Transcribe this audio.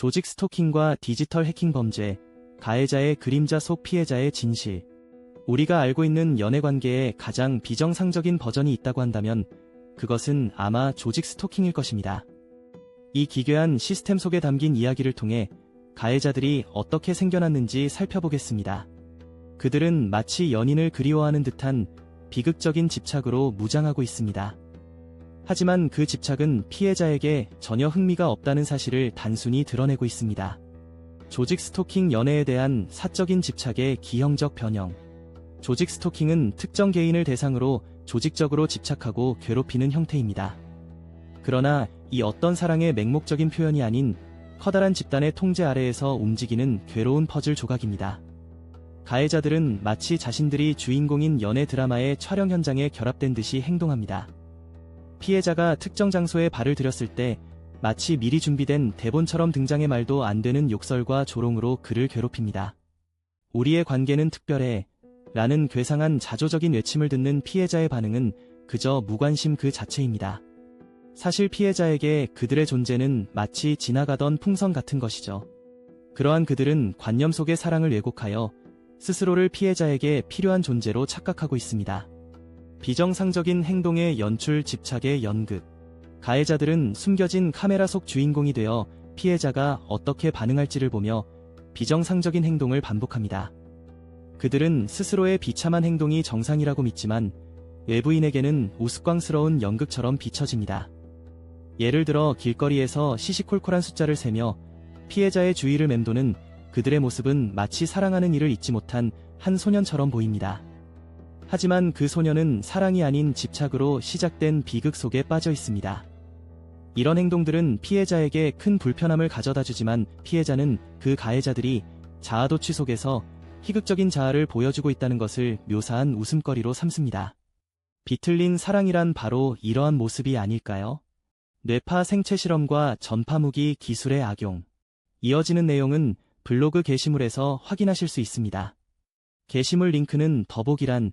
조직 스토킹과 디지털 해킹 범죄, 가해자의 그림자 속 피해자의 진실. 우리가 알고 있는 연애 관계에 가장 비정상적인 버전이 있다고 한다면 그것은 아마 조직 스토킹일 것입니다. 이 기괴한 시스템 속에 담긴 이야기를 통해 가해자들이 어떻게 생겨났는지 살펴보겠습니다. 그들은 마치 연인을 그리워하는 듯한 비극적인 집착으로 무장하고 있습니다. 하지만 그 집착은 피해자에게 전혀 흥미가 없다는 사실을 단순히 드러내고 있습니다. 조직 스토킹 연애에 대한 사적인 집착의 기형적 변형. 조직 스토킹은 특정 개인을 대상으로 조직적으로 집착하고 괴롭히는 형태입니다. 그러나 이 어떤 사랑의 맹목적인 표현이 아닌 커다란 집단의 통제 아래에서 움직이는 괴로운 퍼즐 조각입니다. 가해자들은 마치 자신들이 주인공인 연애 드라마의 촬영 현장에 결합된 듯이 행동합니다. 피해자가 특정 장소에 발을 들였을 때 마치 미리 준비된 대본처럼 등장의 말도 안 되는 욕설과 조롱으로 그를 괴롭힙니다. 우리의 관계는 특별해 라는 괴상한 자조적인 외침을 듣는 피해자의 반응은 그저 무관심 그 자체입니다. 사실 피해자에게 그들의 존재는 마치 지나가던 풍선 같은 것이죠. 그러한 그들은 관념 속의 사랑을 왜곡하여 스스로를 피해자에게 필요한 존재로 착각하고 있습니다. 비정상적인 행동의 연출 집착의 연극. 가해자들은 숨겨진 카메라 속 주인공이 되어 피해자가 어떻게 반응할지를 보며 비정상적인 행동을 반복합니다. 그들은 스스로의 비참한 행동이 정상이라고 믿지만 외부인에게는 우스꽝스러운 연극처럼 비춰집니다. 예를 들어 길거리에서 시시콜콜한 숫자를 세며 피해자의 주의를 맴도는 그들의 모습은 마치 사랑하는 이를 잊지 못한 한 소년처럼 보입니다. 하지만 그 소년은 사랑이 아닌 집착으로 시작된 비극 속에 빠져 있습니다. 이런 행동들은 피해자에게 큰 불편함을 가져다 주지만 피해자는 그 가해자들이 자아도취 속에서 희극적인 자아를 보여주고 있다는 것을 묘사한 웃음거리로 삼습니다. 비틀린 사랑이란 바로 이러한 모습이 아닐까요? 뇌파 생체 실험과 전파 무기 기술의 악용. 이어지는 내용은 블로그 게시물에서 확인하실 수 있습니다. 게시물 링크는 더보기란